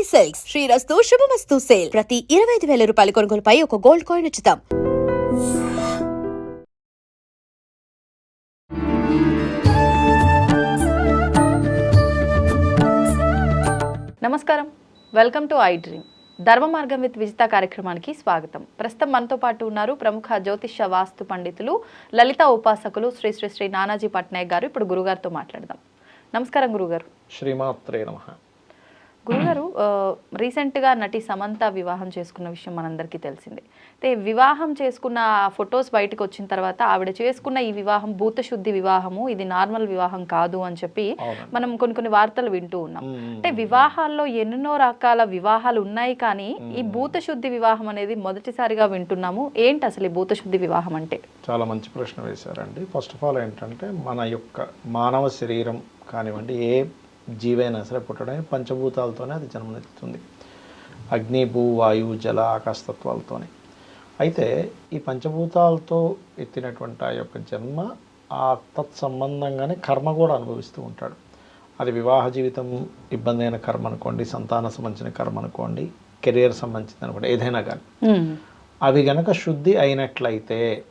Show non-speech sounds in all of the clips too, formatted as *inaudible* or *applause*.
Shalini silks శ్రీరస్తు శుభమస్తు sale ప్రతి ఇరవై ఐదు వేల రూపాయల కొనుగోలుపై ఒక గోల్డ్ కాయిన్ ఉచితం. నమస్కారం. వెల్కమ్ టు ఐ డ్రీమ్ ధర్మ మార్గం విత్ విజిత కార్యక్రమానికి స్వాగతం. ప్రస్తుతం మనతో పాటు ఉన్నారు ప్రముఖ జ్యోతిష్య వాస్తు పండితులు లలిత ఉపాసకులు శ్రీ శ్రీ శ్రీ నానాజీ పట్నాయక్ గారు. ఇప్పుడు గురుగారితో మాట్లాడదాం. నమస్కారం గురుగారు. శ్రీమాత్రే నమ. గురుగారు రీసెంట్గా నటి సమంత వివాహం చేసుకున్న విషయం మనందరికీ తెలిసిందే. అయితే వివాహం చేసుకున్న ఫొటోస్ బయటకు వచ్చిన తర్వాత ఆవిడ చేసుకున్న ఈ వివాహం భూతశుద్ధి వివాహము ఇది నార్మల్ వివాహం కాదు అని చెప్పి. మనం కొన్ని కొన్ని వార్తలు వింటూ ఉన్నాం. అంటే వివాహాల్లో ఎన్నెన్నో రకాల వివాహాలు ఉన్నాయి కానీ ఈ భూతశుద్ధి వివాహం అనేది మొదటిసారిగా వింటున్నాము. ఏంటి అసలు ఈ భూతశుద్ధి వివాహం అంటే? చాలా మంచి ప్రశ్న వేశారండి. ఫస్ట్ ఆఫ్ ఆల్ ఏంటంటే మన యొక్క మానవ శరీరం కానివ్వండి ఏ జీవైనా సరే పుట్టడానికి పంచభూతాలతోనే అది జన్మనెత్తుతుంది అగ్ని భూ వాయువు జల ఆకాశతత్వాలతోనే. అయితే ఈ పంచభూతాలతో ఎత్తినటువంటి ఆ యొక్క జన్మ ఆ తత్సంబంధంగానే కర్మ కూడా అనుభవిస్తూ ఉంటాడు. అది వివాహ జీవితం ఇబ్బంది అయిన కర్మ అనుకోండి సంతాన సంబంధించిన కర్మ అనుకోండి కెరియర్ సంబంధించింది అనుకోండి ఏదైనా కానీ. అవి గనక శుద్ధి అయినట్లయితే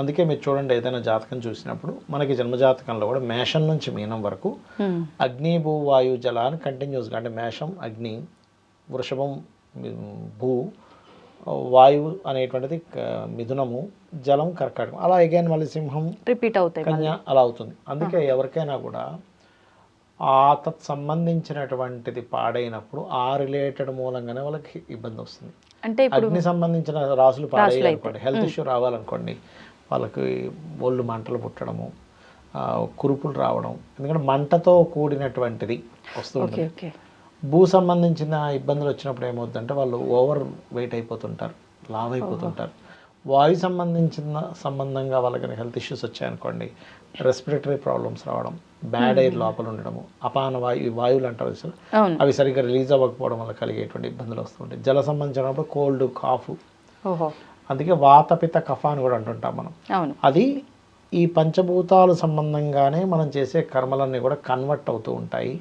అందుకే మీరు చూడండి ఏదైనా జాతకం చూసినప్పుడు మనకి జన్మజాతకంలో కూడా మేషం నుంచి మీనం వరకు అగ్ని భూ వాయు జల అని కంటిన్యూస్గా అంటే మేషం అగ్ని వృషభం భూ వాయువు అనేటువంటిది మిథునము జలం కర్కాటకం. అలా అగైన్ మళ్ళీ సింహం రిపీట్ అవుతాయి కన్య అలా అవుతుంది. అందుకే ఎవరికైనా కూడా ఆ తత్ సంబంధించినటువంటిది పాడైనప్పుడు ఆ రిలేటెడ్ మూలంగానే వాళ్ళకి ఇబ్బంది వస్తుంది. అంటే అగ్ని సంబంధించిన రాసులు పాడయ్యాయి అనుకోండి హెల్త్ ఇష్యూ రావాలనుకోండి వాళ్ళకి ఒళ్ళు మంటలు పుట్టడము కురుపులు రావడం ఎందుకంటే మంటతో కూడినటువంటిది వస్తూ ఉంటుంది. భూ సంబంధించిన ఇబ్బందులు వచ్చినప్పుడు ఏమవుతుందంటే వాళ్ళు ఓవర్ వెయిట్ అయిపోతుంటారు లావ్ అయిపోతుంటారు. వాయు సంబంధించిన సంబంధంగా వాళ్ళకి హెల్త్ ఇష్యూస్ వచ్చాయనుకోండి రెస్పిరేటరీ ప్రాబ్లమ్స్ రావడం బ్యాడ్ ఎయిర్ లోపల ఉండడము అపాన వాయు వాయువులు అంటారు? అవును. అవి సరిగ్గా రిలీజ్ అవ్వకపోవడం వల్ల కలిగేటువంటి ఇబ్బందులు వస్తుంటాయి జల సంబంధించినప్పుడు కోల్డ్ కాఫ్ అందుకే వాతపిత కఫ అని కూడా అంటుంటాం మనం. అవును. అది ఈ పంచభూతాల సంబంధంగానే మనం చేసే కర్మలన్నీ కూడా కన్వర్ట్ అవుతూ ఉంటాయి.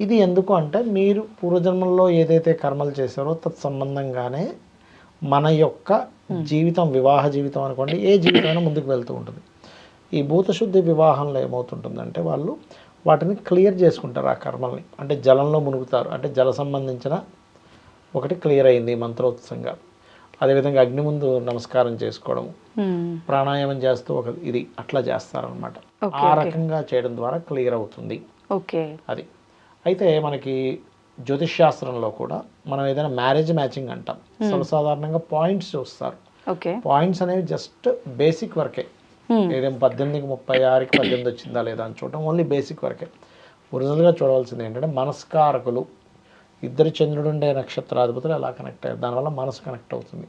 ఇది ఎందుకు అంటే మీరు పూర్వజన్మల్లో ఏదైతే కర్మలు చేశారో తత్సంబంధంగానే మన యొక్క జీవితం వివాహ జీవితం అనుకోండి ఏ జీవితమైనా ముందుకు వెళ్తూ ఉంటుంది. ఈ భూతశుద్ధి వివాహంలో ఏమవుతుంటుందంటే వాళ్ళు వాటిని క్లియర్ చేసుకుంటారు ఆ కర్మల్ని. అంటే జలంలో మునుగుతారు. అంటే జల సంబంధించిన ఒకటి క్లియర్ అయింది మంత్రోత్సంగా అదేవిధంగా అగ్ని ముందు నమస్కారం చేసుకోవడం. ప్రాణాయామం చేస్తూ ఒక ఇది అట్లా చేస్తారనమాట ఆ. రకంగా చేయడం ద్వారా క్లియర్ అవుతుంది. ఓకే. అది. అయితే మనకి జ్యోతిష్ శాస్త్రంలో కూడా మనం ఏదైనా మ్యారేజ్ మ్యాచింగ్ అంటాం. సర్వసాధారణంగా పాయింట్స్ చూస్తారు. పాయింట్స్ అనేవి జస్ట్ బేసిక్ వరకే. Hmm. ఏదేం పద్దెనిమిదికి ముప్పై ఆరుకి పద్దెనిమిది వచ్చిందా లేదా అని చూడటం ఓన్లీ బేసిక్ వరకే. ఒరిజినల్గా చూడవలసింది ఏంటంటే మనస్కారకులు ఇద్దరు చంద్రుడు ఉండే నక్షత్రాధిపతులు ఎలా కనెక్ట్ అయ్యారు. దానివల్ల మనసు కనెక్ట్ అవుతుంది.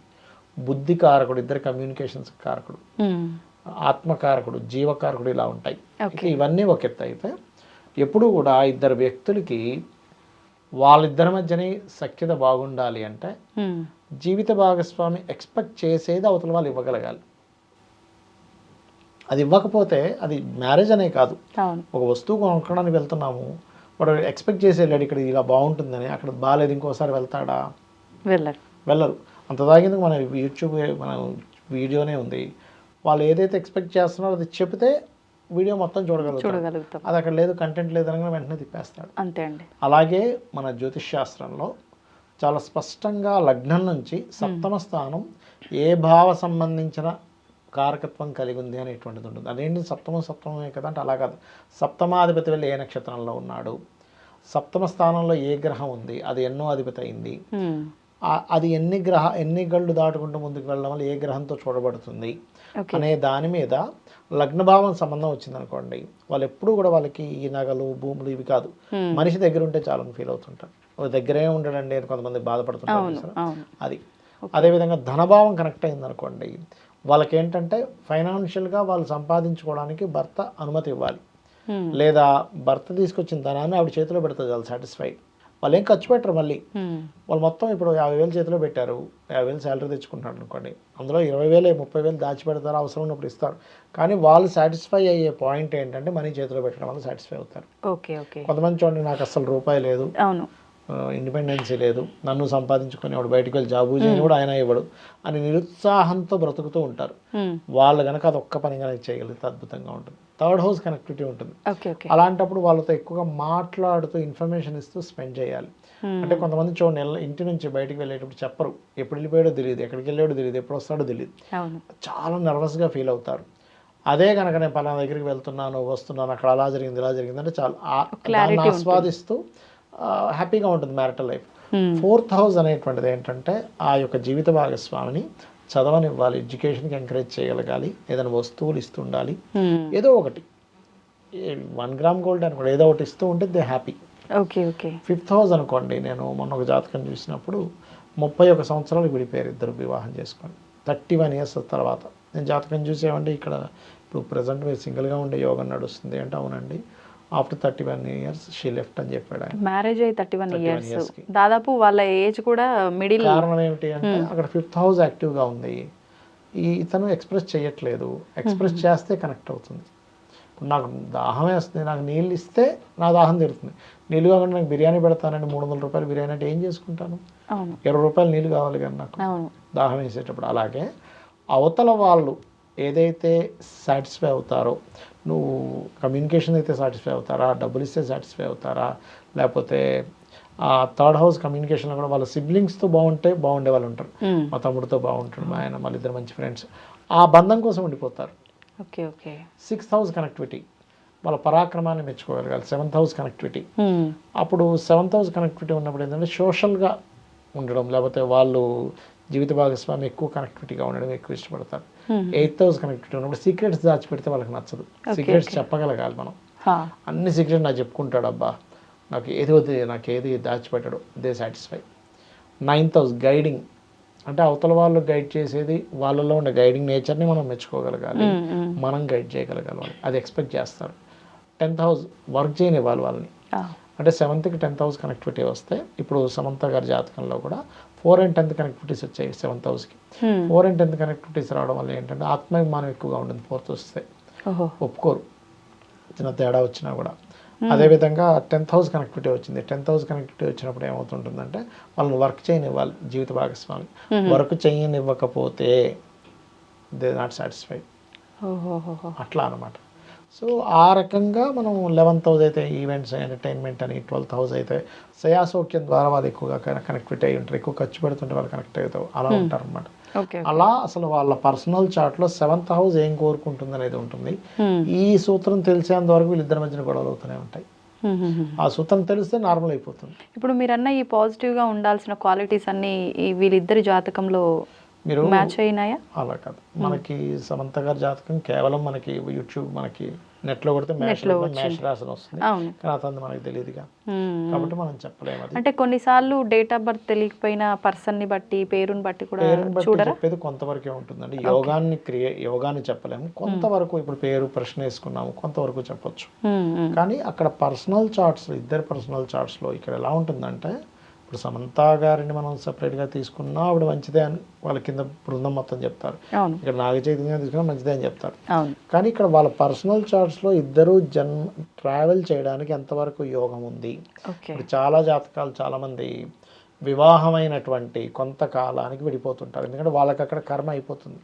బుద్ధి కారకుడు ఇద్దరు కమ్యూనికేషన్స్ కారకుడు మ్మ్. ఆత్మకారకుడు జీవకారకుడు ఇలా ఉంటాయి. ఇవన్నీ ఒక ఎత్తు అయితే ఎప్పుడు కూడా ఇద్దరు వ్యక్తులకి వాళ్ళిద్దరి మధ్యని సఖ్యత బాగుండాలి అంటే మ్మ్. జీవిత భాగస్వామి ఎక్స్పెక్ట్ చేసేది అవతల వాళ్ళు ఇవ్వగలగాలి. అది ఇవ్వకపోతే అది మ్యారేజ్ అనే కాదు. ఒక వస్తువు కొనుక్కోవడానికి వెళ్తున్నాము వాడు ఎక్స్పెక్ట్ చేసి వెళ్ళాడు ఇక్కడ ఇలా బాగుంటుందని అక్కడ బాగాలేదు ఇంకోసారి వెళ్తాడా? వెళ్ళరు వెళ్ళరు. అంత దాగేందుకు మన యూట్యూబ్ మన వీడియోనే ఉంది. వాళ్ళు ఏదైతే ఎక్స్పెక్ట్ చేస్తున్నారో అది చెప్తే వీడియో మొత్తం చూడగలుగుతారు. చూడగలుగుతాం. అది అక్కడ లేదు కంటెంట్ లేదనగా వెంటనే తిప్పేస్తాడు. అంతే అండి. అలాగే మన జ్యోతిష్ శాస్త్రంలో చాలా స్పష్టంగా లగ్నం నుంచి సప్తమ స్థానం ఏ భావ సంబంధించిన కారకత్వం కలిగి ఉంది అనేటువంటిది ఉంటుంది. అదేంటి? సప్తమం సప్తమమే కదా అంటే అలా కాదు. సప్తమాధిపతి వెళ్ళి ఏ నక్షత్రంలో ఉన్నాడు? సప్తమ స్థానంలో ఏ గ్రహం ఉంది? అది ఎన్నో అధిపతి అయింది. అది ఎన్ని గ్రహ ఎన్ని గళ్ళు దాటుకుంటూ ముందుకు వెళ్ళడం వల్ల ఏ గ్రహంతో చూడబడుతుంది? అనే దాని మీద లగ్నభావం సంబంధం వచ్చిందనుకోండి వాళ్ళు ఎప్పుడూ కూడా వాళ్ళకి ఈ నగలు భూములు ఇవి కాదు. మనిషి దగ్గర ఉంటే చాలని ఫీల్ అవుతుంటారు. దగ్గరే ఉండడండి అని కొంతమంది బాధపడుతుంటారు అది. అదేవిధంగా ధనభావం కనెక్ట్ అయిందనుకోండి వాళ్ళకి ఏంటంటే ఫైనాన్షియల్గా వాళ్ళు సంపాదించుకోవడానికి భర్త అనుమతి ఇవ్వాలి. లేదా భర్త తీసుకొచ్చిన ధనాన్ని ఆవిడ చేతిలో పెడుతుంది వాళ్ళు సాటిస్ఫైడ్ వాళ్ళు ఏం ఖర్చు పెట్టరు మళ్ళీ. వాళ్ళు మొత్తం ఇప్పుడు యాభై వేలు చేతిలో పెట్టారు. యాభై వేలు శాలరీ తెచ్చుకుంటున్నారు అనుకోండి. అందులో ఇరవై వేలు ముప్పై వేలు దాచిపెడతారు అవసరం ఉన్నప్పుడు ఇస్తారు. కానీ వాళ్ళు సాటిస్ఫై అయ్యే పాయింట్ ఏంటంటే మనీ చేతిలో పెట్టడం వల్ల సాటిస్ఫై అవుతారు. కొంతమంది చూడండి నాకు అసలు రూపాయి లేదు. అవును. ఇండిపెండెన్సీ లేదు. నన్ను సంపాదించుకొని వాడు బయటికి వెళ్ళి జాబు చేయని కూడా ఆయన ఇవ్వడు. అని నిరుత్సాహంతో బ్రతుకుతూ ఉంటారు. వాళ్ళు కనుక అది ఒక్క పని కనుక చేయగలిగితే అద్భుతంగా ఉంటుంది. థర్డ్ హౌస్ కనెక్టివిటీ ఉంటుంది. అలాంటప్పుడు వాళ్ళతో ఎక్కువగా మాట్లాడుతూ ఇన్ఫర్మేషన్ ఇస్తూ స్పెండ్ చేయాలి. అంటే కొంతమంది చూడండి నెల ఇంటి నుంచి బయటికి వెళ్ళేటప్పుడు చెప్పరు. ఎప్పుడు వెళ్ళిపోయాడో తెలియదు ఎక్కడికి వెళ్ళాడో తెలియదు ఎప్పుడు వస్తాడో తెలియదు. చాలా నర్వస్గా ఫీల్ అవుతారు. అదే కనుక నేను పలానా దగ్గరికి వెళ్తున్నాను వస్తున్నాను అక్కడ అలా జరిగింది ఇలా జరిగింది అంటే చాలా. ఆస్వాదిస్తూ హ్యాపీగా ఉంటుంది మ్యారిటల్ లైఫ్. ఫోర్త్ హౌస్ అనేటువంటిది ఏంటంటే ఆ యొక్క జీవిత భాగస్వామిని చదవనివ్వాలి ఎడ్యుకేషన్కి ఎంకరేజ్ చేయగలగాలి ఏదైనా వస్తువులు ఇస్తుండాలి Hmm. ఏదో ఒకటి. వన్ గ్రామ్ గోల్డ్ అనుకోండి ఏదో ఒకటి ఇస్తూ ఉంటే they happy. Okay okay. Fifth house అనుకోండి నేను మొన్న ఒక జాతకం చూసినప్పుడు ముప్పై ఒక సంవత్సరాలు విడిపోయారు ఇద్దరు వివాహం చేసుకొని. థర్టీ వన్ ఇయర్స్ తర్వాత. నేను జాతకం చూసేవండి ఇక్కడ ఇప్పుడు ప్రజెంట్ మీరు సింగిల్గా ఉండే యోగం నడుస్తుంది అంటే అవునండి. After thirty one years she left అని చెప్పాడు ఆయన. మ్యారేజ్ అయ్యి థర్టీ వన్ 31 ఇయర్స్. దాదాపు వాళ్ళ ఏజ్ కూడా మిడిల్. కారణం ఏమిటి అంటే అక్కడ ఫిఫ్త్ హౌస్ యాక్టివ్గా ఉంది. ఈ ఇతను ఎక్స్ప్రెస్ చేయట్లేదు. ఎక్స్ప్రెస్ చేస్తే కనెక్ట్ అవుతుంది. ఇప్పుడు నాకు దాహం వేస్తుంది. నాకు నీళ్ళు ఇస్తే నా దాహం తీరుతుంది. నీళ్ళు కాకుండా నాకు బిర్యానీ పెడతానండి మూడు వందల రూపాయలు బిర్యానీ అంటే ఏం చేసుకుంటాను? ఇరవై రూపాయలు నీళ్ళు కావాలి కానీ నాకు. దాహం వేసేటప్పుడు. అలాగే అవతల వాళ్ళు ఏదైతే సాటిస్ఫై అవుతారో నువ్వు కమ్యూనికేషన్ అయితే సాటిస్ఫై అవుతారా? డబ్బులు ఇస్తే సాటిస్ఫై అవుతారా? లేకపోతే ఆ థర్డ్ హౌస్ కమ్యూనికేషన్లో కూడా వాళ్ళ సిబ్లింగ్స్తో బాగుంటే బాగుండే వాళ్ళు ఉంటారు. మా తమ్ముడితో బాగుంటాడు మా ఆయన వాళ్ళిద్దరు మంచి ఫ్రెండ్స్ ఆ బంధం కోసం ఉండిపోతారు. Okay okay. Sixth house connectivity వాళ్ళ పరాక్రమాన్ని మెచ్చుకోగలగాలి. Seventh house connectivity. అప్పుడు సెవెంత్ హౌస్ కనెక్టివిటీ ఉన్నప్పుడు ఏంటంటే సోషల్గా ఉండడం లేకపోతే వాళ్ళు జీవిత భాగస్వామి ఎక్కువ కనెక్టివిటీగా ఉండడం ఎక్కువ ఇష్టపడతారు. ఎయిత్ హౌస్ కనెక్టివిటీ ఉన్నప్పుడు సీక్రెట్స్ దాచిపెడితే వాళ్ళకి నచ్చదు. సీక్రెట్స్ చెప్పగలగాలి మనం. అన్ని సీక్రెట్ నాకు చెప్పుకుంటాడు అబ్బా. నాకు ఏది వద్దు నాకు ఏది దాచిపెట్టడు. They satisfy ninth house guiding అంటే అవతల వాళ్ళు గైడ్ చేసేది వాళ్ళలో ఉండే గైడింగ్ నేచర్ని మనం మెచ్చుకోగలగాలి. మనం గైడ్ చేయగలగాలి అది ఎక్స్పెక్ట్ చేస్తారు. టెన్త్ హౌస్ వర్క్ చేయనివ్వాలి వాళ్ళని. ఆ. అంటే సెవెంత్కి టెన్త్ హౌస్ కనెక్టివిటీ వస్తే ఇప్పుడు సమంత గారి జాతకంలో కూడా ఫోర్ అండ్ టెన్త్ కనెక్టివిటీస్ వచ్చాయి సెవెంత్ హౌస్కి Hmm. Four and tenth connectivities రావడం వల్ల ఏంటంటే ఆత్మాభిమానం ఎక్కువగా ఉంటుంది ఫోర్త్ వస్తే ఒప్పుకోరు. చిన్న తేడా వచ్చినా కూడా. అదేవిధంగా టెన్త్ హౌస్ కనెక్టివిటీ వచ్చింది. టెన్త్ హౌస్ కనెక్టివిటీ వచ్చినప్పుడు ఏమవుతుంటుందంటే వాళ్ళని వర్క్ చేయనివ్వాలి జీవిత భాగస్వామి. వర్క్ చేయనివ్వకపోతే దే నాట్ సాటిస్ఫైడ్ అట్లా అనమాట సో ఆ రకంగా మనం లెవెన్త్ హౌస్ అయితే ఈవెంట్స్ ఎంటర్టైన్మెంట్ అని ట్వెల్త్ హౌస్ అయితే సయాసౌక్యం ద్వారా వాళ్ళు ఎక్కువగా కనెక్టివిటీ అయి ఉంటారు. ఎక్కువ ఖర్చు పెడుతుంటే వాళ్ళు కనెక్ట్ అవుతారు. అలా ఉంటారు అనమాట అలా అసలు వాళ్ళ పర్సనల్ చార్ట్లో సెవెంత్ హౌస్ ఏం కోరుకుంటుంది అనేది ఉంటుంది ఈ సూత్రం తెలిసేంత వరకు వీళ్ళిద్దరి మధ్యన గొడవలు అవుతూనే ఉంటాయి. ఆ సూత్రం తెలిస్తే నార్మల్ అయిపోతుంది. ఇప్పుడు మీరన్న ఈ పాజిటివ్గా ఉండాల్సిన క్వాలిటీస్ అన్ని వీళ్ళిద్దరి జాతకంలో మీరు మ్యాచ్ అయినాయా? అలా కాదు. మనకి సమంత గారి జాతకం కేవలం మనకి యూట్యూబ్ మనకి నెట్లో కొడితే మ్యాచ్ మ్యాచ్ రాసిన వస్తుంది. కానీ అతను మనకి తెలియదుగా. కాబట్టి మనం చెప్పలేము అది. అంటే కొన్నిసార్లు డేట్ ఆఫ్ బర్త్ తెలియకపోయినా పర్సన్ని బట్టి పేరుని బట్టి కూడా బట్టి చెప్పేది కొంతవరకే ఉంటుందండి. యోగాన్ని క్రియే యోగాన్ని చెప్పలేము. కొంతవరకు ఇప్పుడు పేరు ప్రశ్న వేసుకున్నాము కొంతవరకు చెప్పొచ్చు. కానీ అక్కడ పర్సనల్ చార్ట్స్ ఇద్దరు పర్సనల్ చార్ట్స్లో ఇక్కడ ఎలా ఉంటుందంటే ఇప్పుడు సమంత గారిని మనం సపరేట్గా తీసుకున్నా ఆవిడ మంచిదే అని వాళ్ళ కింద బృందం మొత్తం చెప్తారు. ఇక్కడ నాగ చైతన్యం తీసుకున్నా మంచిదే అని చెప్తారు. కానీ ఇక్కడ వాళ్ళ పర్సనల్ చార్ట్స్లో ఇద్దరు జన్మ ట్రావెల్ చేయడానికి ఎంతవరకు యోగం ఉంది? ఇప్పుడు చాలా జాతకాలు చాలామంది వివాహమైనటువంటి కొంతకాలానికి విడిపోతుంటారు. ఎందుకంటే వాళ్ళకి అక్కడ కర్మ అయిపోతుంది.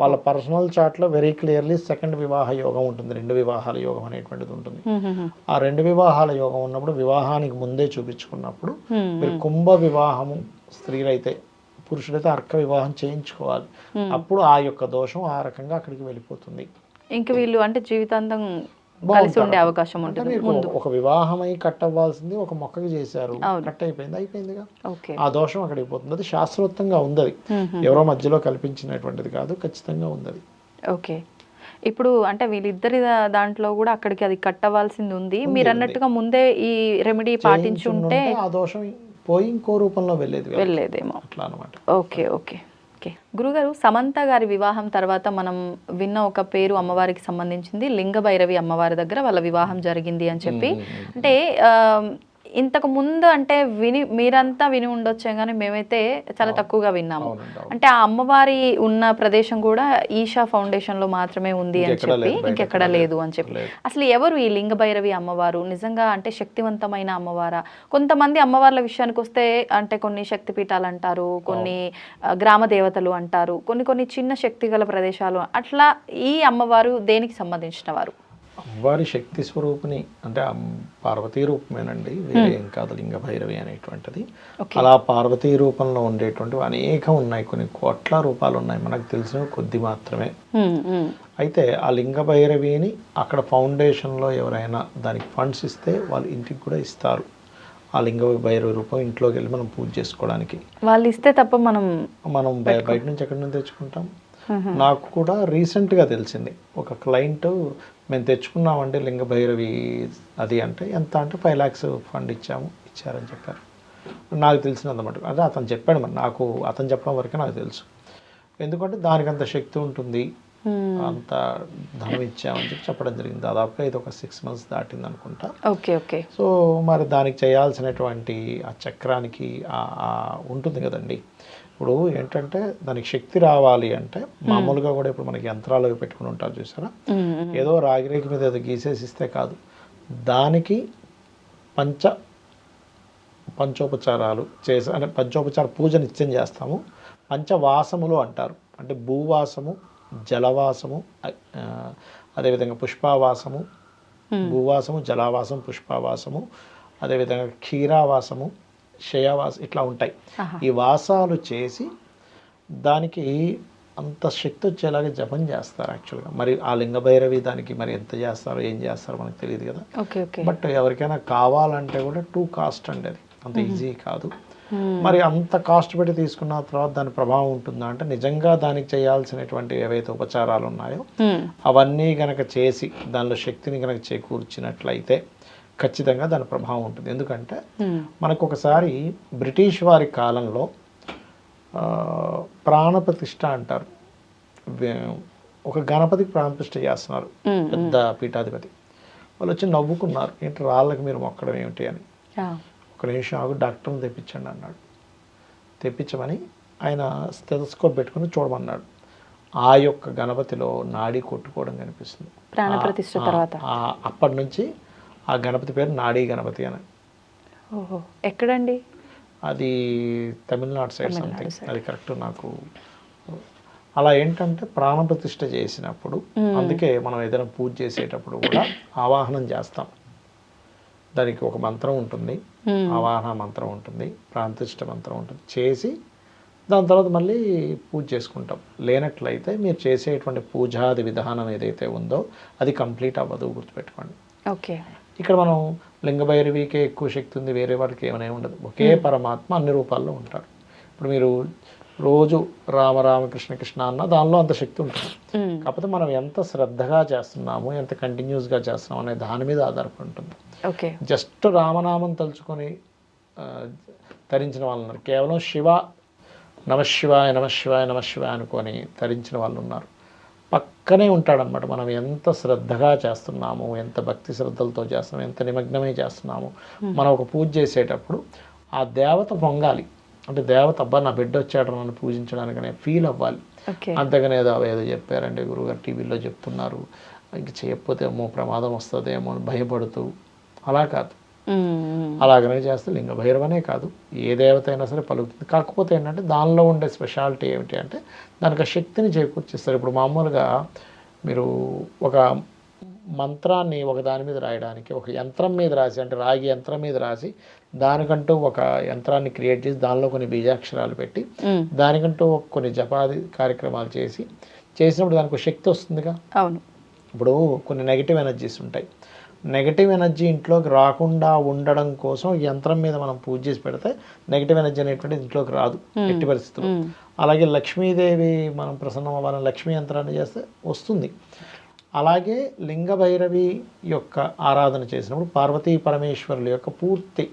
వాళ్ళ పర్సనల్ చార్ట్లో వెరీ క్లియర్లీ సెకండ్ వివాహ యోగం ఉంటుంది రెండు వివాహాల యోగం అనేటువంటిది ఉంటుంది. ఆ రెండు వివాహాల యోగం ఉన్నప్పుడు వివాహానికి ముందే చూపించుకున్నప్పుడు మీరు కుంభ వివాహము స్త్రీలైతే పురుషుడైతే అర్క వివాహం చేయించుకోవాలి. అప్పుడు ఆ యొక్క దోషం ఆ రకంగా అక్కడికి వెళ్ళిపోతుంది. ఇంక వీళ్ళు అంటే జీవితాంతం కలిసి ఉండే అవకాశం ఉంటుంది ఒక వివాహమై కట్ అవ్వాల్సింది ఒక మొక్కకి చేశారు. కట్ అయిపోయింది? అయిపోయిందిగా? ఓకే. ఆ దోషం అక్కడికి పోతుంది. అది శాస్త్రోక్తంగా ఉంది ఎవరో మధ్యలో కల్పించినటువంటిది కాదు ఖచ్చితంగా ఉంది ఓకే. ఇప్పుడు అంటే వీళ్ళిద్దరి దాంట్లో కూడా అక్కడికి అది కట్టవలసింది ఉంది. మీరు అన్నట్టుగా ముందే ఈ రెమెడీ పాటించి ఉంటే ఉంటే ఆ దోషం పోయి ఇంకో రూపంలో వెళ్ళేది. వెళ్ళేదేమో. అట్లా అనమాట ఓకే ఓకే. ఓకే గురుగారు సమంత గారి వివాహం తర్వాత మనం విన్న ఒక పేరు అమ్మవారికి సంబంధించింది. లింగ భైరవి అమ్మవారి దగ్గర వాళ్ళ వివాహం జరిగింది అని చెప్పి. అంటే ఆ, ఇంతకు ముందు అంటే విని మీరంతా విని ఉండొచ్చే కానీ మేమైతే చాలా తక్కువగా విన్నాము. అంటే ఆ అమ్మవారి ఉన్న ప్రదేశం కూడా ఈషా ఫౌండేషన్లో మాత్రమే ఉంది అని చెప్పి ఇంకెక్కడ లేదు అని చెప్పి. అసలు ఎవరు ఈ లింగ భైరవి అమ్మవారు? నిజంగా అంటే శక్తివంతమైన అమ్మవారా? కొంతమంది అమ్మవార్ల విషయానికి వస్తే అంటే కొన్ని శక్తి పీఠాలు అంటారు కొన్ని గ్రామ దేవతలు అంటారు కొన్ని కొన్ని చిన్న శక్తి ప్రదేశాలు. అట్లా ఈ అమ్మవారు దేనికి సంబంధించిన వారు అమ్మవారి శక్తి స్వరూపిణి అంటే పార్వతీ రూపమేనండి వేరే ఏం కాదు లింగ భైరవి అనేటువంటిది. అలా పార్వతీ రూపంలో ఉండేటువంటివి అనేకం ఉన్నాయి కొన్ని కోట్ల రూపాలు ఉన్నాయి మనకు తెలిసినవి కొద్ది మాత్రమే. ఉమ్, ఉమ్. అయితే ఆ లింగ భైరవిని అక్కడ ఫౌండేషన్లో ఎవరైనా దానికి ఫండ్స్ ఇస్తే వాళ్ళు ఇంటికి కూడా ఇస్తారు. ఆ లింగ భైరవి రూపం ఇంట్లోకి వెళ్ళి మనం పూజ చేసుకోవడానికి. వాళ్ళు ఇస్తే తప్ప మనం మనం బయ- బయట నుంచి ఎక్కడి నుంచి తెచ్చుకుంటాం? నాకు కూడా రీసెంట్గా తెలిసింది. ఒక క్లయింట్ మేము తెచ్చుకున్నామండి లింగ భైరవి అది అంటే ఎంత అంటే ఫైవ్ ల్యాక్స్ ఫండ్ ఇచ్చాము ఇచ్చారని చెప్పారు. నాకు తెలిసినంత మటుకు. అదే అతను చెప్పాడు మరి నాకు అతను చెప్పడం వరకే నాకు తెలుసు. ఎందుకంటే దానికి అంత శక్తి ఉంటుంది అంత ధనం ఇచ్చామని చెప్పి చెప్పడం జరిగింది. దాదాపుగా ఇది ఒక సిక్స్ మంత్స్ దాటింది అనుకుంటా. Okay okay. సో మరి దానికి చేయాల్సినటువంటి ఆ చక్రానికి ఉంటుంది కదండి. ఇప్పుడు ఏంటంటే దానికి శక్తి రావాలి అంటే మామూలుగా కూడా ఇప్పుడు మనకి యంత్రాలు పెట్టుకుని ఉంటారు చూసారా. ఏదో రాగిరేకి మీద ఏదో గీసేసి ఇస్తే కాదు. దానికి పంచ పంచోపచారాలు చేసి అంటే పంచోపచార పూజ నిత్యం చేస్తాము. పంచవాసములు అంటారు. అంటే భూవాసము జలవాసము అదేవిధంగా పుష్పావాసము భూవాసము జలావాసం పుష్పావాసము అదేవిధంగా క్షీరావాసము శయవాసం ఇట్లా ఉంటాయి. ఈ వాసాలు చేసి దానికి అంత శక్తి వచ్చేలాగా జపం చేస్తారు యాక్చువల్గా. మరి ఆ లింగ భైరవి దానికి మరి ఎంత చేస్తారో ఏం చేస్తారో మనకు తెలియదు కదా. బట్ ఎవరికైనా కావాలంటే కూడా టూ కాస్ట్ అండి అది. అంత ఈజీ కాదు. మరి అంత కాస్ట్ పెట్టి తీసుకున్న తర్వాత దాని ప్రభావం ఉంటుందా అంటే నిజంగా దానికి చేయాల్సినటువంటి ఏవైతే ఉపచారాలు ఉన్నాయో అవన్నీ గనక చేసి దానిలో శక్తిని గనక చేకూర్చినట్లయితే ఖచ్చితంగా దాని ప్రభావం ఉంటుంది. ఎందుకంటే. మనకు ఒకసారి బ్రిటిష్ వారి కాలంలో ఆ, ప్రాణప్రతిష్ఠ అంటారు. ఒక గణపతికి ప్రాణప్రతిష్ఠ చేస్తున్నారు. పెద్ద పీఠాధిపతి. వాళ్ళు వచ్చి నవ్వుకున్నారు. ఏంటి రాళ్ళకి మీరు మొక్కడం ఏమిటి అని. ఒక నిమిషం ఆగు డాక్టర్ని తెప్పించండి అన్నాడు. తెప్పించమని ఆయన స్టెథోస్కోప్ పెట్టుకుని చూడమన్నాడు. ఆ యొక్క గణపతిలో నాడి కొట్టుకోవడం కనిపిస్తుంది. అప్పటి నుంచి ఆ గణపతి పేరు నాడీ గణపతి అని. ఓహో ఎక్కడండి? అది తమిళనాడు సైడ్ సంథింగ్ అది కరెక్ట్ నాకు. అలా ఏంటంటే ప్రాణప్రతిష్ఠ చేసినప్పుడు అందుకే మనం ఏదైనా పూజ చేసేటప్పుడు కూడా ఆవాహనం చేస్తాం. దానికి ఒక మంత్రం ఉంటుంది. ఆవాహన మంత్రం ఉంటుంది ప్రాణప్రతిష్ఠ మంత్రం ఉంటుంది. చేసి దాని తర్వాత మళ్ళీ పూజ చేసుకుంటాం. లేనట్లయితే మీరు చేసేటువంటి పూజాది విధానం ఏదైతే ఉందో అది కంప్లీట్ అవ్వదు గుర్తుపెట్టుకోండి. ఓకే. ఇక్కడ మనం లింగభైరవికే ఎక్కువ శక్తి ఉంది వేరే వాటికి ఏమైనా ఉండదు. ఒకే పరమాత్మ అన్ని రూపాల్లో ఉంటారు ఇప్పుడు మీరు రోజు రామ రామ కృష్ణ కృష్ణ అన్న దానిలో అంత శక్తి ఉంటుంది. ఉమ్, కాకపోతే మనం ఎంత శ్రద్ధగా చేస్తున్నాము ఎంత కంటిన్యూస్గా చేస్తున్నాం అనే దాని మీద ఆధారపడి ఉంటుంది. ఓకే. జస్ట్ రామనామం తలుచుకొని తరించిన వాళ్ళు ఉన్నారు కేవలం శివ నమశివాయ నమశివాయ నమశివాయ అనుకొని తరించిన వాళ్ళు ఉన్నారు పక్కనే ఉంటాడనమాట మనం ఎంత శ్రద్ధగా చేస్తున్నాము ఎంత భక్తి శ్రద్ధలతో చేస్తున్నాము ఎంత నిమగ్నమై చేస్తున్నాము. మనం ఒక పూజ చేసేటప్పుడు ఆ దేవత పొంగాలి. అంటే దేవత అబ్బా నా బిడ్డ వచ్చాడు నన్ను పూజించడానికి ఫీల్ అవ్వాలి. అంతగానే ఏదో ఏదో చెప్పారండి గురుగారు టీవీలో చెప్తున్నారు. ఇంక చేయకపోతే ఏమో ప్రమాదం వస్తుందేమో అని భయపడుతూ అలా కాదు. అలాగనే చేస్తే లింగ భైరవనే కాదు. ఏ దేవత అయినా సరే పలుకుతుంది. కాకపోతే ఏంటంటే దానిలో ఉండే స్పెషాలిటీ ఏమిటి అంటే దానికి శక్తిని చేకూర్చిస్తారు. ఇప్పుడు మామూలుగా మీరు ఒక మంత్రాన్ని ఒక దాని మీద రాయడానికి ఒక యంత్రం మీద రాసి అంటే రాగి యంత్రం మీద రాసి దానికంటూ ఒక యంత్రాన్ని క్రియేట్ చేసి దానిలో కొన్ని బీజాక్షరాలు పెట్టి దానికంటూ కొన్ని జపాది కార్యక్రమాలు చేసి చేసినప్పుడు దానికి శక్తి వస్తుందిగా? అవును. ఇప్పుడు కొన్ని నెగిటివ్ ఎనర్జీస్ ఉంటాయి. నెగిటివ్ ఎనర్జీ ఇంట్లోకి రాకుండా ఉండడం కోసం యంత్రం మీద మనం పూజ చేసి పెడితే నెగిటివ్ ఎనర్జీ అనేటువంటిది ఇంట్లోకి రాదు ఎట్టి పరిస్థితుల్లో. అలాగే లక్ష్మీదేవి మనం ప్రసన్నం అవ్వాలని లక్ష్మీ యంత్రాన్ని చేస్తే వస్తుంది. అలాగే లింగ భైరవి యొక్క ఆరాధన చేసినప్పుడు పార్వతీ పరమేశ్వరుల యొక్క పూర్తి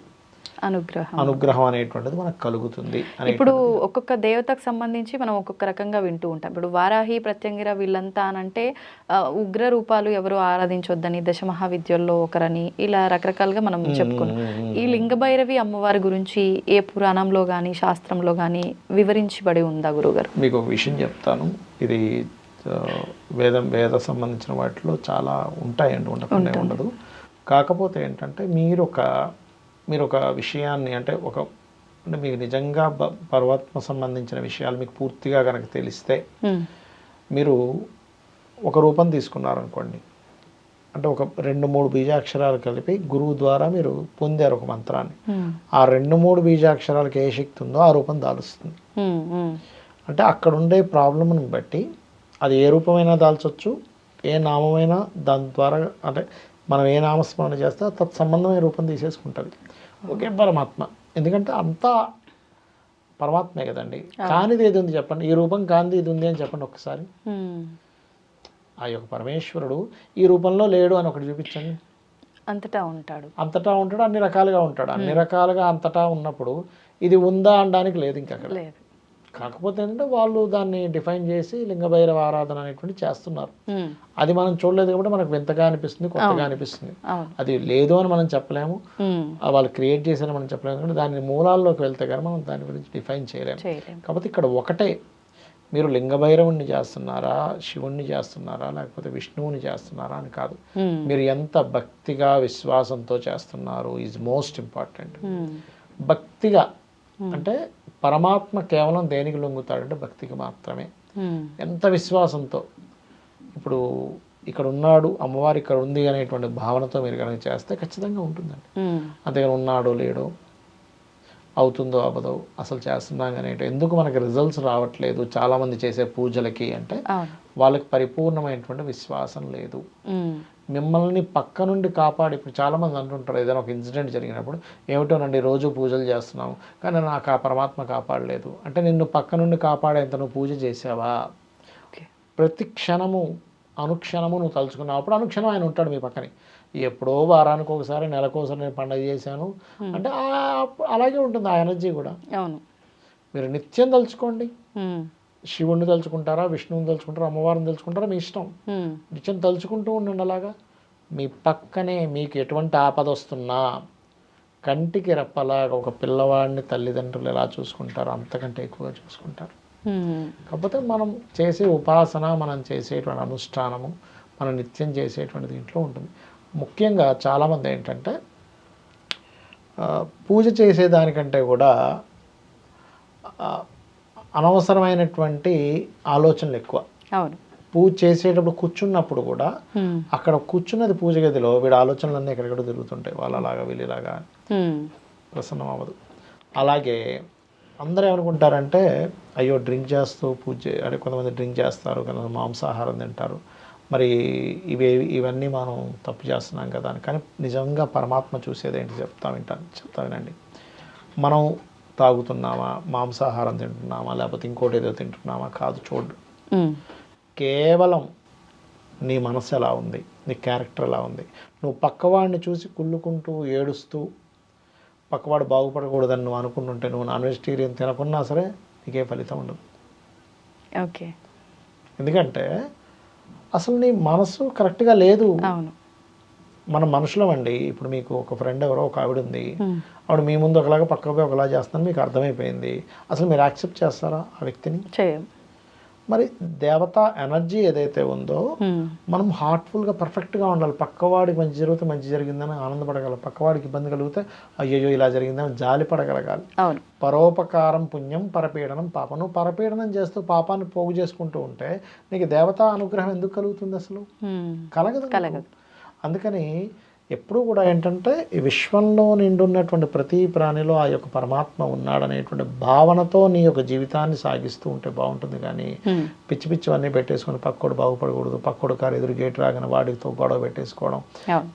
అనుగ్రహం. అనుగ్రహం అనేటువంటిది మనకు కలుగుతుంది ఇప్పుడు. ఒక్కొక్క దేవతకు సంబంధించి మనం ఒక్కొక్క రకంగా వింటూ ఉంటాం. ఇప్పుడు వారాహి ప్రత్యంగిర వీళ్ళంతా అని అంటే ఆ, ఉగ్ర రూపాలు ఎవరు ఆరాధించొద్దని దశమహావిద్యల్లో ఒకరని ఇలా రకరకాలుగా మనం చెప్పుకున్నాం. ఈ లింగ భైరవి అమ్మవారి గురించి ఏ పురాణంలో కానీ శాస్త్రంలో కానీ వివరించబడి ఉందా గురుగారు మీకు ఒక విషయం చెప్తాను. ఇది వేదం వేద సంబంధించిన వాటిలో చాలా ఉంటాయండి ఉండకుండా ఉండదు. కాకపోతే ఏంటంటే మీరు ఒక మీరు ఒక విషయాన్ని అంటే ఒక అంటే మీకు నిజంగా పరమాత్మ సంబంధించిన విషయాలు మీకు పూర్తిగా కనుక తెలిస్తే మీరు ఒక రూపం తీసుకున్నారనుకోండి. అంటే ఒక రెండు మూడు బీజాక్షరాలు కలిపి గురువు ద్వారా మీరు పొందారు ఒక మంత్రాన్ని. ఆ రెండు మూడు బీజాక్షరాలకు ఏ శక్తి ఉందో ఆ రూపం దాలుస్తుంది. అంటే అక్కడ ఉండే ప్రాబ్లమ్ని బట్టి అది ఏ రూపమైనా దాల్చొచ్చు ఏ నామమైనా దాని ద్వారా అంటే మనం ఏ నామస్మరణ చేస్తే తత్సంబంధమైన రూపం తీసేసుకుంటుంది. ఒకే పరమాత్మ. ఎందుకంటే అంతా పరమాత్మే కదండి. కానిది ఏది ఉంది చెప్పండి. ఈ రూపం కానిది ఇది ఉంది అని చెప్పండి ఒకసారి. ఆ యొక్క పరమేశ్వరుడు ఈ రూపంలో లేడు అని ఒకటి చూపించండి. అంతటా ఉంటాడు. అంతటా ఉంటాడు అన్ని రకాలుగా ఉంటాడు. అన్ని రకాలుగా అంతటా ఉన్నప్పుడు ఇది ఉందా అనడానికి లేదు ఇంకా అక్కడ లేదు. కాకపోతే ఏంటంటే వాళ్ళు దాన్ని డిఫైన్ చేసి లింగభైరవ ఆరాధన అనేటువంటి చేస్తున్నారు. అది మనం చూడలేదు కాబట్టి మనకు వింతగా అనిపిస్తుంది కొత్తగా అనిపిస్తుంది. అది లేదు అని మనం చెప్పలేము. వాళ్ళు క్రియేట్ చేశారని మనం చెప్పలేము. కానీ దాని మూలాల్లోకి వెళ్తే కానీ మనం దాని గురించి డిఫైన్ చేయలేము. చేయలేం కాబట్టి ఇక్కడ ఒకటే మీరు లింగభైరవుణ్ణి చేస్తున్నారా శివుణ్ణి చేస్తున్నారా లేకపోతే విష్ణువుని చేస్తున్నారా అని కాదు. మీరు ఎంత భక్తిగా విశ్వాసంతో చేస్తున్నారు ఈజ్ మోస్ట్ ఇంపార్టెంట్ భక్తిగా అంటే పరమాత్మ కేవలం దేనికి లొంగుతాడంటే భక్తికి మాత్రమే. ఎంత విశ్వాసంతో ఇప్పుడు ఇక్కడ ఉన్నాడు అమ్మవారు ఇక్కడ ఉంది అనేటువంటి భావనతో మీరు కనుక చేస్తే ఖచ్చితంగా ఉంటుందండి. అంతేగాని ఉన్నాడో లేడో అవుతుందో అవ్వదో అసలు చేస్తున్నాం కానీ ఎందుకు మనకి రిజల్ట్స్ రావట్లేదు చాలామంది చేసే పూజలకి అంటే వాళ్ళకి పరిపూర్ణమైనటువంటి విశ్వాసం లేదు. మిమ్మల్ని పక్క నుండి కాపాడి ఇప్పుడు చాలామంది అంటుంటారు ఏదైనా ఒక ఇన్సిడెంట్ జరిగినప్పుడు ఏమిటోనండి రోజు పూజలు చేస్తున్నాము కానీ నాకు ఆ పరమాత్మ కాపాడలేదు. అంటే నిన్ను పక్క నుండి కాపాడేంత నువ్వు పూజ చేసావా? ప్రతి క్షణము అనుక్షణము నువ్వు తలుచుకున్నావు. అప్పుడు అనుక్షణం ఆయన ఉంటాడు మీ పక్కనే. ఎప్పుడో వారానికి ఒకసారి నెలకోసారి నేను పండగ చేశాను. అంటే అలాగే ఉంటుంది ఆ ఎనర్జీ కూడా. అవును. మీరు నిత్యం తలుచుకోండి. శివుణ్ణి తలుచుకుంటారా విష్ణువుని తలుచుకుంటారా అమ్మవారిని తలుచుకుంటారా మీ ఇష్టం? నిత్యం తలుచుకుంటూ ఉండండి అలాగా. మీ పక్కనే మీకు ఎటువంటి ఆపద వస్తున్నా కంటికి రెప్పలాగా ఒక పిల్లవాడిని తల్లిదండ్రులు ఎలా చూసుకుంటారో అంతకంటే ఎక్కువగా చూసుకుంటారు. కాకపోతే మనం చేసే ఉపాసన మనం చేసేటువంటి అనుష్ఠానము మనం నిత్యం చేసేటువంటి దీంట్లో ఉంటుంది. ముఖ్యంగా చాలామంది ఏంటంటే పూజ చేసేదానికంటే కూడా అనవసరమైనటువంటి ఆలోచనలు ఎక్కువ. అవును. పూజ చేసేటప్పుడు కూర్చున్నప్పుడు కూడా అక్కడ కూర్చున్నది పూజ గదిలో వీడి ఆలోచనలన్నీ ఎక్కడెక్కడ తిరుగుతుంటాయి. వాళ్ళలాగా వీళ్ళలాగా ప్రసన్నం అవ్వదు. అలాగే అందరూ ఏమనుకుంటారంటే అయ్యో డ్రింక్ చేస్తూ పూజ చే- అంటే కొంతమంది డ్రింక్ చేస్తారు కొంతమంది మాంసాహారం తింటారు. మరి ఇవి ఇవన్నీ మనం తప్పు చేస్తున్నాం కదా అని. కానీ నిజంగా పరమాత్మ చూసేది ఏంటి చెప్తా వింటాను చెప్తా వినండి. మనం తాగుతున్నామా మాంసాహారం తింటున్నామా లేకపోతే ఇంకోటి ఏదో తింటున్నామా కాదు చూడు కేవలం నీ మనసు ఎలా ఉంది? నీ క్యారెక్టర్ ఎలా ఉంది? నువ్వు పక్కవాడిని చూసి కుళ్ళుకుంటూ ఏడుస్తూ పక్కవాడు బాగుపడకూడదని నువ్వు అనుకుంటుంటే నువ్వు నాన్ వెజిటేరియన్ తినకున్నా సరే నీకే ఫలితం ఉండదు. ఓకే. ఎందుకంటే అసలు నీ మనసు కరెక్ట్గా లేదు. అవును. మన మనుషులం అండి. ఇప్పుడు మీకు ఒక ఫ్రెండ్ ఎవరో ఒక ఆవిడ ఉంది ఆవిడ మీ ముందు ఒకలాగా పక్కపోయి ఒకలా చేస్తుందని మీకు అర్థమైపోయింది. అసలు మీరు యాక్సెప్ట్ చేస్తారా ఆ వ్యక్తిని? చేయం మరి దేవత ఎనర్జీ ఏదైతే ఉందో మనం హార్ట్ఫుల్గా పర్ఫెక్ట్గా ఉండాలి. పక్కవాడికి మంచి జరిగితే మంచి జరిగిందని ఆనందపడగలం. పక్కవాడికి ఇబ్బంది కలిగితే అయ్యయ్యో ఇలా జరిగిందని జాలి పడగలగాలి. పరోపకారం పుణ్యం పరపీడనం పాపం. నువ్వు పరపీడనం చేస్తూ పాపాన్ని పోగు చేసుకుంటూ ఉంటే నీకు దేవతా అనుగ్రహం ఎందుకు కలుగుతుంది అసలు? కలగదు. కలగదు. అందుకని ఎప్పుడూ కూడా ఏంటంటే ఈ విశ్వంలో నిండున్నటువంటి ప్రతి ప్రాణిలో ఆ యొక్క పరమాత్మ ఉన్నాడనేటువంటి భావనతో నీ యొక్క జీవితాన్ని సాగిస్తూ ఉంటే బాగుంటుంది కానీ పిచ్చి పిచ్చివన్నీ పెట్టేసుకొని పక్కోడు బాగుపడకూడదు పక్కోడు కారు ఎదురు గేట్ రాగానే వాడితో గొడవ పెట్టేసుకోవడం.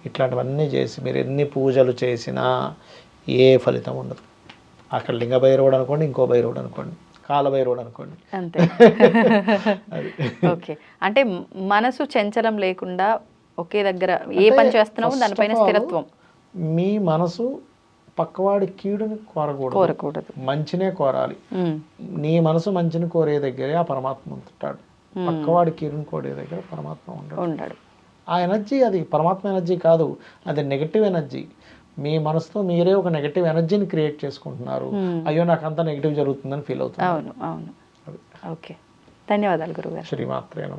ఇట్లాంటివన్నీ చేసి మీరు ఎన్ని పూజలు చేసినా ఏ ఫలితం ఉండదు. అక్కడ లింగ భైరవుడు అనుకోండి ఇంకో భైరవుడు అనుకోండి కాల భైరవుడు అనుకోండి. అంతే. *laughs* *laughs* ఓకే. అంటే మనసు చంచలం లేకుండా ఒకే దగ్గర ఏ పని First దానిపైన స్థిరత్వం. మీ మనసు పక్కవాడి కీడుని కోరకూడదు. కోరకూడదు. మంచినే కోరాలి. నీ మనసు మంచిని కోరే దగ్గరే ఆ పరమాత్మ ఉంటాడు. పక్కవాడి కీడుని కోరే దగ్గర పరమాత్మ ఉంటాడు ఉండడు. ఆ ఎనర్జీ అది పరమాత్మ ఎనర్జీ కాదు అది నెగటివ్ ఎనర్జీ. మీ మనసుతో మీరే ఒక నెగటివ్ ఎనర్జీని క్రియేట్ చేసుకుంటున్నారు. అయ్యో నాకు అంత నెగటివ్ జరుగుతుందని ఫీల్ అవుతుంది. అవును అవును. ఓకే. ధన్యవాదాలు గురుగారు. శ్రీమాత్రే నమ.